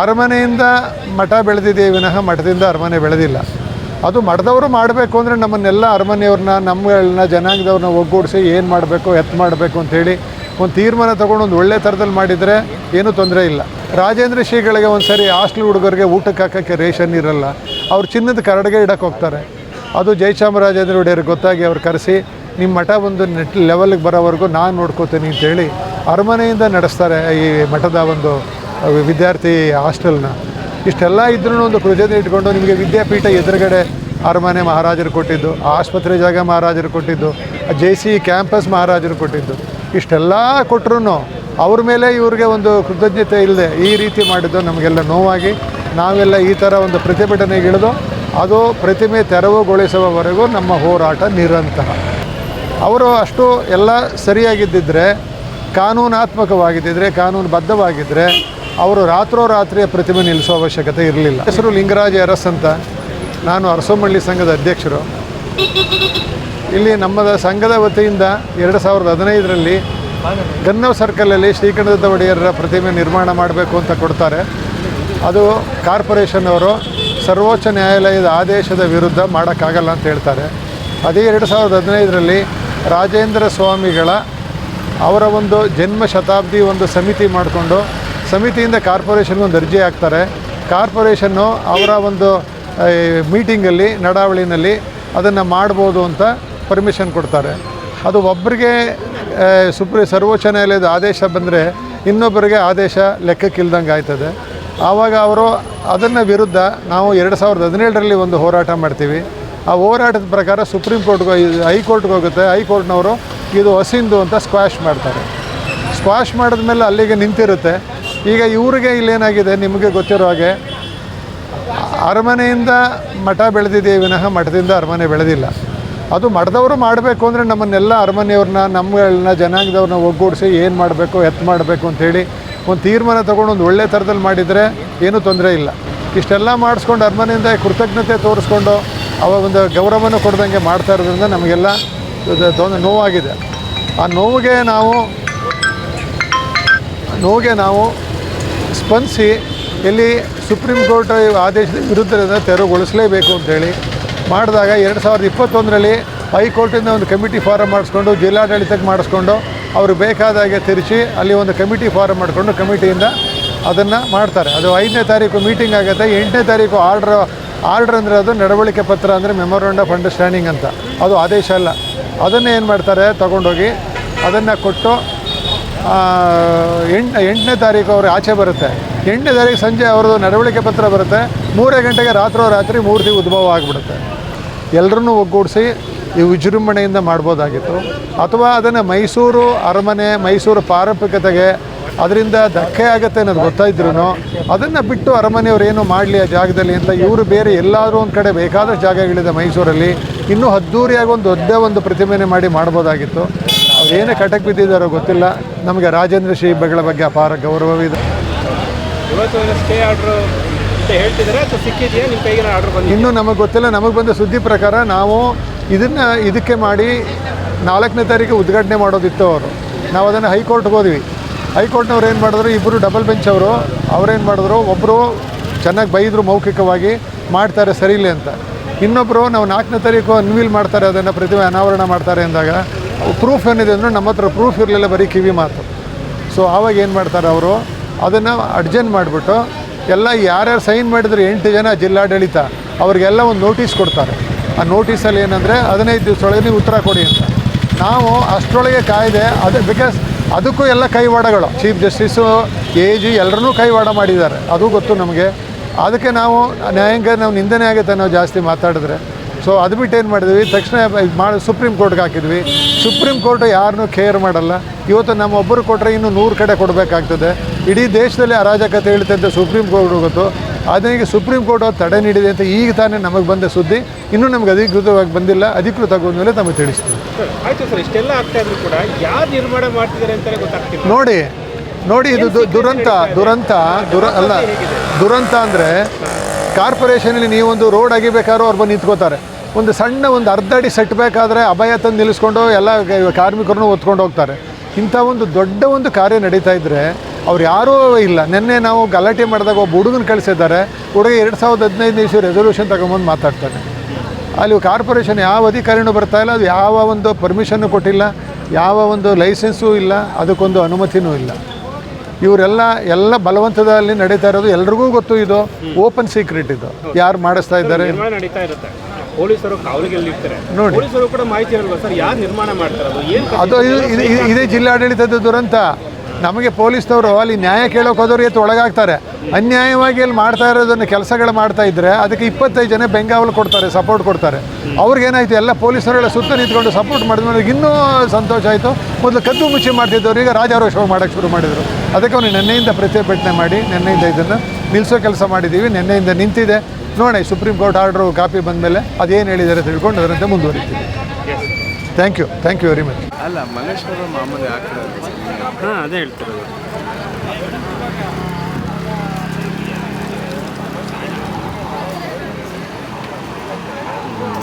ಅರಮನೆಯಿಂದ ಮಠ ಬೆಳೆದಿದೆ ವಿನಃ ಮಠದಿಂದ ಅರಮನೆ ಬೆಳೆದಿಲ್ಲ. ಅದು ಮಠದವರು ಮಾಡಬೇಕು ಅಂದರೆ ನಮ್ಮನ್ನೆಲ್ಲ ಅರಮನೆಯವ್ರನ್ನ ನಮ್ಮಗಳನ್ನ ಜನಾಂಗದವ್ರನ್ನ ಒಗ್ಗೂಡಿಸಿ ಏನು ಮಾಡಬೇಕು ಎತ್ತು ಮಾಡಬೇಕು ಅಂಥೇಳಿ ಒಂದು ತೀರ್ಮಾನ ತೊಗೊಂಡು ಒಂದು ಒಳ್ಳೆ ಥರದಲ್ಲಿ ಮಾಡಿದರೆ ಏನೂ ತೊಂದರೆ ಇಲ್ಲ. ರಾಜೇಂದ್ರ ಶ್ರೀಗಳಿಗೆ ಒಂದು ಸರಿ ಹಾಸ್ಟ್ಲ್ ಹುಡುಗರಿಗೆ ಊಟಕ್ಕೆ ಹಾಕೋಕ್ಕೆ ರೇಷನ್ ಇರಲ್ಲ. ಅವ್ರು ಚಿನ್ನದ ಕರಡಿಗೆ ಇಡಕ್ಕೆ ಹೋಗ್ತಾರೆ. ಅದು ಜಯಚಾಮರಾಜೇಂದ್ರ ಒಡೆಯರಿಗೆ ಗೊತ್ತಾಗಿ ಅವ್ರು ಕರೆಸಿ ನಿಮ್ಮ ಮಠ ಒಂದು ನೆಟ್ ಲೆವೆಲ್ಗೆ ಬರೋವರೆಗೂ ನಾನು ನೋಡ್ಕೋತೀನಿ ಅಂತೇಳಿ ಅರಮನೆಯಿಂದ ನಡೆಸ್ತಾರೆ ಈ ಮಠದ ಒಂದು ವಿದ್ಯಾರ್ಥಿ ಹಾಸ್ಟೆಲ್ನ. ಇಷ್ಟೆಲ್ಲ ಇದ್ರೂ ಒಂದು ಕೃತಜ್ಞತೆ ಇಟ್ಕೊಂಡು ನಿಮಗೆ ವಿದ್ಯಾಪೀಠ ಎದುರುಗಡೆ ಅರಮನೆ ಮಹಾರಾಜರು ಕೊಟ್ಟಿದ್ದು, ಆಸ್ಪತ್ರೆ ಜಾಗ ಮಹಾರಾಜರು ಕೊಟ್ಟಿದ್ದು, ಜೆ ಸಿ ಕ್ಯಾಂಪಸ್ ಮಹಾರಾಜರು ಕೊಟ್ಟಿದ್ದು. ಇಷ್ಟೆಲ್ಲ ಕೊಟ್ಟರು ಅವ್ರ ಮೇಲೆ ಇವ್ರಿಗೆ ಒಂದು ಕೃತಜ್ಞತೆ ಇಲ್ಲದೆ ಈ ರೀತಿ ಮಾಡಿದ್ದು ನಮಗೆಲ್ಲ ನೋವಾಗಿ ನಾವೆಲ್ಲ ಈ ಥರ ಒಂದು ಪ್ರತಿಭಟನೆಗಿಳಿದು ಅದು ಪ್ರತಿಮೆ ತೆರವುಗೊಳಿಸುವವರೆಗೂ ನಮ್ಮ ಹೋರಾಟ ನಿರಂತರ. ಅವರು ಅಷ್ಟು ಎಲ್ಲ ಸರಿಯಾಗಿದ್ದಿದ್ರೆ, ಕಾನೂನಾತ್ಮಕವಾಗಿದ್ದಿದ್ರೆ, ಕಾನೂನುಬದ್ಧವಾಗಿದ್ದರೆ ಅವರು ರಾತ್ರೋರಾತ್ರಿಯ ಪ್ರತಿಮೆ ನಿಲ್ಲಿಸೋ ಅವಶ್ಯಕತೆ ಇರಲಿಲ್ಲ. ಹೆಸರು ಲಿಂಗರಾಜ ಅರಸ್ ಅಂತ. ನಾನು ಅರಸೋಮಳ್ಳಿ ಸಂಘದ ಅಧ್ಯಕ್ಷರು. ಇಲ್ಲಿ ನಮ್ಮದ ಸಂಘದ ವತಿಯಿಂದ ಎರಡು ಸಾವಿರದ ಹದಿನೈದರಲ್ಲಿ ಗನ್ನವ್ ಸರ್ಕಲಲ್ಲಿ ಶ್ರೀಕಂಠದ ಒಡೆಯರ ಪ್ರತಿಮೆ ನಿರ್ಮಾಣ ಮಾಡಬೇಕು ಅಂತ ಕೊಡ್ತಾರೆ. ಅದು ಕಾರ್ಪೊರೇಷನ್ ಅವರು ಸರ್ವೋಚ್ಚ ನ್ಯಾಯಾಲಯದ ಆದೇಶದ ವಿರುದ್ಧ ಮಾಡೋಕ್ಕಾಗಲ್ಲ ಅಂತ ಹೇಳ್ತಾರೆ. ಅದೇ ಎರಡು ಸಾವಿರದ ಹದಿನೈದರಲ್ಲಿ ರಾಜೇಂದ್ರ ಸ್ವಾಮಿಗಳ ಅವರ ಒಂದು ಜನ್ಮ ಶತಾಬ್ದಿ ಒಂದು ಸಮಿತಿ ಮಾಡಿಕೊಂಡು ಸಮಿತಿಯಿಂದ ಕಾರ್ಪೊರೇಷನ್ಗೆ ಒಂದು ಅರ್ಜಿ ಹಾಕ್ತಾರೆ. ಕಾರ್ಪೊರೇಷನ್ನು ಅವರ ಒಂದು ಮೀಟಿಂಗಲ್ಲಿ, ನಡಾವಳಿನಲ್ಲಿ ಅದನ್ನು ಮಾಡ್ಬೋದು ಅಂತ ಪರ್ಮಿಷನ್ ಕೊಡ್ತಾರೆ. ಅದು ಒಬ್ಬರಿಗೆ ಸುಪ್ರೀ, ಸರ್ವೋಚ್ಚ ನ್ಯಾಯಾಲಯದ ಆದೇಶ ಬಂದರೆ ಇನ್ನೊಬ್ಬರಿಗೆ ಆದೇಶ ಲೆಕ್ಕಕ್ಕಿಲ್ದಂಗೆ ಆಯ್ತದೆ. ಆವಾಗ ಅವರು ಅದನ್ನು ವಿರುದ್ಧ ನಾವು ಎರಡು ಸಾವಿರದ ಹದಿನೇಳರಲ್ಲಿ ಒಂದು ಹೋರಾಟ ಮಾಡ್ತೀವಿ. ಆ ಹೋರಾಟದ ಪ್ರಕಾರ ಸುಪ್ರೀಂ ಕೋರ್ಟ್ಗೆ ಹೈಕೋರ್ಟ್ಗೆ ಹೋಗುತ್ತೆ. ಹೈಕೋರ್ಟ್ನವರು ಇದು ಹಸಿಂದು ಅಂತ ಸ್ಕ್ವಾಶ್ ಮಾಡ್ತಾರೆ. ಸ್ಕ್ವಾಶ್ ಮಾಡಿದ್ಮೇಲೆ ಅಲ್ಲಿಗೆ ನಿಂತಿರುತ್ತೆ. ಈಗ ಇವ್ರಿಗೆ ಇಲ್ಲೇನಾಗಿದೆ ನಿಮಗೆ ಗೊತ್ತಿರೋ ಹಾಗೆ, ಅರಮನೆಯಿಂದ ಮಠ ಬೆಳೆದಿದೆ ವಿನಃ ಮಠದಿಂದ ಅರಮನೆ ಬೆಳೆದಿಲ್ಲ. ಅದು ಮಠದವರು ಮಾಡಬೇಕು ಅಂದರೆ ನಮ್ಮನ್ನೆಲ್ಲ ಅರಮನೆಯವ್ರನ್ನ ನಮ್ಮಗಳನ್ನ ಜನಾಂಗದವ್ರನ್ನ ಒಗ್ಗೂಡಿಸಿ ಏನು ಮಾಡಬೇಕು ಎತ್ತು ಮಾಡಬೇಕು ಅಂಥೇಳಿ ಒಂದು ತೀರ್ಮಾನ ತೊಗೊಂಡು ಒಂದು ಒಳ್ಳೆ ಥರದಲ್ಲಿ ಮಾಡಿದರೆ ಏನೂ ತೊಂದರೆ ಇಲ್ಲ. ಇಷ್ಟೆಲ್ಲ ಮಾಡಿಸ್ಕೊಂಡು ಅರಮನೆಯಿಂದ ಕೃತಜ್ಞತೆ ತೋರಿಸ್ಕೊಂಡು ಅವ ಒಂದು ಗೌರವನ ಕೊಡ್ದಂಗೆ ಮಾಡ್ತಾ ಇರೋದ್ರಿಂದ ನಮಗೆಲ್ಲ ತೊಂದರೆ, ನೋವಾಗಿದೆ. ಆ ನೋವಿಗೆ ನಾವು ನೋವಿಗೆ ನಾವು ಸ್ಪಂದಿಸಿ ಇಲ್ಲಿ ಸುಪ್ರೀಂ ಕೋರ್ಟ್ ಆದೇಶದ ವಿರುದ್ಧದಿಂದ ತೆರವುಗೊಳಿಸಲೇಬೇಕು ಅಂತೇಳಿ ಮಾಡಿದಾಗ ಎರಡು ಸಾವಿರದ ಇಪ್ಪತ್ತೊಂದರಲ್ಲಿ ಹೈಕೋರ್ಟಿಂದ ಒಂದು ಕಮಿಟಿ ಫಾರಮ್ ಮಾಡಿಸ್ಕೊಂಡು, ಜಿಲ್ಲಾಡಳಿತಕ್ಕೆ ಮಾಡಿಸ್ಕೊಂಡು, ಅವ್ರಿಗೆ ಬೇಕಾದಾಗೆ ತಿರುಚಿ ಅಲ್ಲಿ ಒಂದು ಕಮಿಟಿ ಫಾರಮ್ ಮಾಡಿಕೊಂಡು ಕಮಿಟಿಯಿಂದ ಅದನ್ನು ಮಾಡ್ತಾರೆ. ಅದು ಐದನೇ ತಾರೀಕು ಮೀಟಿಂಗ್ ಆಗುತ್ತೆ. ಎಂಟನೇ ತಾರೀಕು ಆರ್ಡ್ರ್ ಆರ್ಡ್ರ್ ಅಂದರೆ ಅದು ನಡವಳಿಕೆ ಪತ್ರ ಅಂದರೆ ಮೆಮೊರಂಡ್ ಆಫ್ ಅಂಡರ್ಸ್ಟ್ಯಾಂಡಿಂಗ್ ಅಂತ. ಅದು ಆದೇಶ ಅಲ್ಲ. ಅದನ್ನು ಏನು ಮಾಡ್ತಾರೆ? ತೊಗೊಂಡೋಗಿ ಅದನ್ನು ಕೊಟ್ಟು ಎಂಟು, ಎಂಟನೇ ತಾರೀಕು ಅವ್ರಿಗೆ ಆಚೆ ಬರುತ್ತೆ. ಎಂಟನೇ ತಾರೀಕು ಸಂಜೆ ಅವ್ರದ್ದು ನಡವಳಿಕೆ ಪತ್ರ ಬರುತ್ತೆ. ಮೂರೇ ಗಂಟೆಗೆ ರಾತ್ರೋ ರಾತ್ರಿ ಮೂರ್ತಿ ಉದ್ಭವ ಆಗಿಬಿಡುತ್ತೆ. ಎಲ್ಲರನ್ನೂ ಒಗ್ಗೂಡಿಸಿ ಈ ವಿಜೃಂಭಣೆಯಿಂದ ಮಾಡ್ಬೋದಾಗಿತ್ತು. ಅಥವಾ ಅದನ್ನು ಮೈಸೂರು ಅರಮನೆ, ಮೈಸೂರು ಪಾರಂಪರಿಕತೆಗೆ ಅದರಿಂದ ಧಕ್ಕೆ ಆಗುತ್ತೆ ಅನ್ನೋದು ಗೊತ್ತಾಯಿದ್ರು ಅದನ್ನು ಬಿಟ್ಟು ಅರಮನೆಯವ್ರು ಏನು ಮಾಡಲಿ ಆ ಜಾಗದಲ್ಲಿ ಅಂತ ಇವರು ಬೇರೆ ಎಲ್ಲಾದರೂ ಒಂದು ಕಡೆ ಬೇಕಾದಷ್ಟು ಜಾಗಗಳಿದೆ ಮೈಸೂರಲ್ಲಿ ಇನ್ನೂ ಅದ್ದೂರಿಯಾಗಿ ಒಂದು ದೊಡ್ಡ ಒಂದು ಪ್ರತಿಮೆನೆ ಮಾಡಿ ಮಾಡ್ಬೋದಾಗಿತ್ತು. ಅವ್ರು ಏನೇ ಕಟಕ್ ಬಿದ್ದಿದ್ದಾರೋ ಗೊತ್ತಿಲ್ಲ. ನಮಗೆ ರಾಜೇಂದ್ರ ಶ್ರೀ ಹಬ್ಬಗಳ ಬಗ್ಗೆ ಅಪಾರ ಗೌರವವಿದೆ. ಇನ್ನೂ ನಮಗೆ ಗೊತ್ತಿಲ್ಲ. ನಮಗೆ ಬಂದ ಸುದ್ದಿ ಪ್ರಕಾರ ನಾವು ಇದನ್ನು ಇದಕ್ಕೆ ಮಾಡಿ ನಾಲ್ಕನೇ ತಾರೀಕು ಉದ್ಘಾಟನೆ ಮಾಡೋದಿತ್ತು ಅವರು. ನಾವು ಅದನ್ನು ಹೈಕೋರ್ಟ್ಗೆ ಹೋದ್ವಿ. ಹೈಕೋರ್ಟ್ನವ್ರು ಏನು ಮಾಡಿದ್ರು? ಇಬ್ಬರು ಡಬಲ್ ಬೆಂಚ್ ಅವರು. ಅವ್ರೇನು ಮಾಡಿದ್ರು? ಒಬ್ಬರು ಚೆನ್ನಾಗಿ ಬೈದರು ಮೌಖಿಕವಾಗಿ ಮಾಡ್ತಾರೆ ಸರಿಯಿಲ್ಲ ಅಂತ. ಇನ್ನೊಬ್ಬರು ನಾವು ನಾಲ್ಕನೇ ತಾರೀಕು ಅನ್ವೀಲ್ ಮಾಡ್ತಾರೆ ಅದನ್ನು ಪ್ರತಿಮೆ ಅನಾವರಣ ಮಾಡ್ತಾರೆ ಅಂದಾಗ ಪ್ರೂಫ್ ಏನಿದೆ ಅಂದರೆ ನಮ್ಮ ಹತ್ರ ಪ್ರೂಫ್ ಇರಲಿಲ್ಲ ಬರೀ ಕಿವಿ ಮಾತು. ಸೊ ಆವಾಗ ಏನು ಮಾಡ್ತಾರೆ ಅವರು? ಅದನ್ನು ಅಡ್ಜೆಂಟ್ ಮಾಡಿಬಿಟ್ಟು ಎಲ್ಲ ಯಾರ್ಯಾರು ಸೈನ್ ಮಾಡಿದ್ರು ಎಂಟು ಜನ ಜಿಲ್ಲಾಡಳಿತ, ಅವ್ರಿಗೆಲ್ಲ ಒಂದು ನೋಟಿಸ್ ಕೊಡ್ತಾರೆ. ಆ ನೋಟಿಸಲ್ಲಿ ಏನಂದರೆ ಹದಿನೈದು ದಿವಸದೊಳಗೆ ನೀವು ಉತ್ತರ ಕೊಡಿ ಅಂತ. ನಾವು ಅಷ್ಟರೊಳಗೆ ಕಾಯ್ದೆ, ಅದು ಬಿಕಾಸ್ ಅದಕ್ಕೂ ಎಲ್ಲ ಕೈವಾಡಗಳು. ಚೀಫ್ ಜಸ್ಟಿಸು ಎ ಜಿ ಎಲ್ಲರೂ ಕೈವಾಡ ಮಾಡಿದ್ದಾರೆ. ಅದು ಗೊತ್ತು ನಮಗೆ. ಅದಕ್ಕೆ ನಾವು ನ್ಯಾಯಾಂಗ, ನಾವು ನಿಂದನೆ ಆಗುತ್ತೆ ನಾವು ಜಾಸ್ತಿ ಮಾತಾಡಿದ್ರೆ. ಸೊ ಅದು ಬಿಟ್ಟು ಏನು ಮಾಡಿದ್ವಿ? ತಕ್ಷಣ ಇದ್ ಮಾಡಿ ಸುಪ್ರೀಂ ಕೋರ್ಟ್ಗೆ ಹಾಕಿದ್ವಿ. ಸುಪ್ರೀಂ ಕೋರ್ಟ್ ಯಾರನ್ನೂ ಕೇರ್ ಮಾಡಲ್ಲ. ಇವತ್ತು ನಮ್ಮ ಒಬ್ಬರು ಕೊಟ್ಟರೆ ಇನ್ನೂ ನೂರು ಕಡೆ ಕೊಡಬೇಕಾಗ್ತದೆ. ಇಡೀ ದೇಶದಲ್ಲಿ ಅರಾಜಕತೆ ಹೇಳುತ್ತೆ ಅಂತ ಸುಪ್ರೀಂ ಕೋರ್ಟ್ ಗೊತ್ತು. ಅದನಿಗೆ ಸುಪ್ರೀಂ ಕೋರ್ಟ್ ಅವ್ರು ತಡೆ ನೀಡಿದೆ ಅಂತ ಈಗ ತಾನೇ ನಮಗೆ ಬಂದ ಸುದ್ದಿ. ಇನ್ನೂ ನಮಗೆ ಅಧಿಕೃತವಾಗಿ ಬಂದಿಲ್ಲ. ಅಧಿಕೃತ ಮೇಲೆ ತಮಗೆ ತಿಳಿಸ್ತೀವಿ ಆಯ್ತು ಸರ್ ಇಷ್ಟೆಲ್ಲ ಆಗ್ತಾ ಇದ್ರು ಕೂಡ ಯಾರು ನಿರ್ಮಾಣ ಮಾಡ್ತಿದ್ದಾರೆ ಅಂತ ಗೊತ್ತಾಗ್ತಿಲ್ಲ. ನೋಡಿ ನೋಡಿ ಇದು ದುರಂತ ದುರಂತ ದುರ ಅಲ್ಲ ದುರಂತ ಅಂದರೆ ಕಾರ್ಪೊರೇಷನಲ್ಲಿ ನೀವೊಂದು ರೋಡ್ ಅಗಿಬೇಕಾದ್ರೂ ಅವ್ರು ಬಂದು ನಿಂತ್ಕೋತಾರೆ. ಒಂದು ಸಣ್ಣ ಒಂದು ಅರ್ಧ ಅಡಿ ಸೆಟ್ ಬೇಕಾದರೆ ಅಭಯ ತಂದು ನಿಲ್ಲಿಸ್ಕೊಂಡು ಎಲ್ಲ ಕಾರ್ಮಿಕರನ್ನು ಒತ್ಕೊಂಡು ಹೋಗ್ತಾರೆ. ಇಂಥ ಒಂದು ದೊಡ್ಡ ಒಂದು ಕಾರ್ಯ ನಡೀತಾ ಇದ್ದರೆ ಅವ್ರು ಯಾರೂ ಇಲ್ಲ. ನಿನ್ನೆ ನಾವು ಗಲಾಟೆ ಮಾಡಿದಾಗ ಒಬ್ಬ ಹುಡುಗನ ಕಳಿಸಿದ್ದಾರೆ. ಹುಡುಗ ಎರಡು ಸಾವಿರದ ಹದಿನೈದು ಇಶ್ಯೂ ರೆಸೊಲ್ಯೂಷನ್ ತಗೊಂಬಂದು ಮಾತಾಡ್ತಾನೆ. ಅಲ್ಲಿ ಕಾರ್ಪೊರೇಷನ್ ಯಾವ ಅಧಿಕಾರಿನೂ ಬರ್ತಾ ಇಲ್ಲ. ಅದು ಯಾವ ಒಂದು ಪರ್ಮಿಷನ್ನು ಕೊಟ್ಟಿಲ್ಲ. ಯಾವ ಒಂದು ಲೈಸೆನ್ಸೂ ಇಲ್ಲ. ಅದಕ್ಕೊಂದು ಅನುಮತಿನೂ ಇಲ್ಲ. ಇವರೆಲ್ಲ ಎಲ್ಲ ಬಲವಂತದಲ್ಲಿ ನಡೀತಾ ಇರೋದು ಎಲ್ರಿಗೂ ಗೊತ್ತು ಇದು. ಓಪನ್ ಸೀಕ್ರೆಟ್ ಇದು. ಯಾರು ಮಾಡಿಸ್ತಾ ಇದ್ದಾರೆ? ನಡೀತಾ ಇರುತ್ತೆ. ಪೊಲೀಸರು ನೋಡಿ. ಪೊಲೀಸರು ಕೂಡ ಮಾಹಿತಿ ಇರಲ್ವಾ ಸರ್? ಯಾರು ನಿರ್ಮಾಣ ಮಾಡ್ತಾರೆ ಅದು? ಇದೇ ಜಿಲ್ಲಾಡಳಿತದ ದುರಂತ. ನಮಗೆ ಪೊಲೀಸ್ನವರು ಅಲ್ಲಿ ನ್ಯಾಯ ಕೇಳೋಕೆ ಹೋದವ್ರು ಎತ್ತು ಒಳಗಾಗ್ತಾರೆ. ಅನ್ಯಾಯವಾಗಿ ಅಲ್ಲಿ ಮಾಡ್ತಾ ಇರೋದನ್ನು ಕೆಲಸಗಳು ಮಾಡ್ತಾ ಇದ್ದರೆ ಅದಕ್ಕೆ ಇಪ್ಪತ್ತೈದು ಜನ ಬೆಂಗಾವಲು ಕೊಡ್ತಾರೆ ಸಪೋರ್ಟ್ ಕೊಡ್ತಾರೆ. ಅವ್ರಿಗೇನಾಯ್ತು ಎಲ್ಲ ಪೊಲೀಸರೆಲ್ಲ ಸುತ್ತ ನಿಂತ್ಕೊಂಡು ಸಪೋರ್ಟ್ ಮಾಡಿದ್ಮೇಲೆ ಇನ್ನೂ ಸಂತೋಷ ಆಯಿತು. ಮೊದಲು ಕದ್ದು ಮುಚ್ಚಿ ಮಾಡ್ತಿದ್ದವ್ರು, ಈಗ ರಾಜಾರೋಷ ಮಾಡೋಕ್ಕೆ ಶುರು ಮಾಡಿದರು. ಅದಕ್ಕೆ ಅವನು ನಿನ್ನೆಯಿಂದ ಪ್ರತಿಭಟನೆ ಮಾಡಿ, ನಿನ್ನೆಯಿಂದ ಇದನ್ನು ನಿಲ್ಲಿಸೋ ಕೆಲಸ ಮಾಡಿದ್ದೀವಿ ನಿನ್ನೆಯಿಂದ ನಿಂತಿದೆ. ನೋಡಿ ಸುಪ್ರೀಂ ಕೋರ್ಟ್ ಆರ್ಡ್ರು ಕಾಪಿ ಬಂದಮೇಲೆ ಅದೇನು ಹೇಳಿದ್ದಾರೆ ತಿಳ್ಕೊಂಡು ಅದರಂತೆ ಮುಂದುವರಿತೀವಿ. Thank you thank you very much ಅಲ್ಲ ಮಲ್ಲೇಶ್ವರ ಮಾಮೂಲಿ ಆಗ್ತದೆ ಹಾಂ ಅದೇ ಹೇಳ್ತಿರೋದು.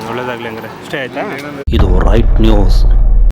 ಒಳ್ಳೇದಾಗಲಿ ಹಂಗಾರೆ. ಇಷ್ಟೇ ಆಯ್ತಾ? ಇದು ರೈಟ್ ನ್ಯೂಸ್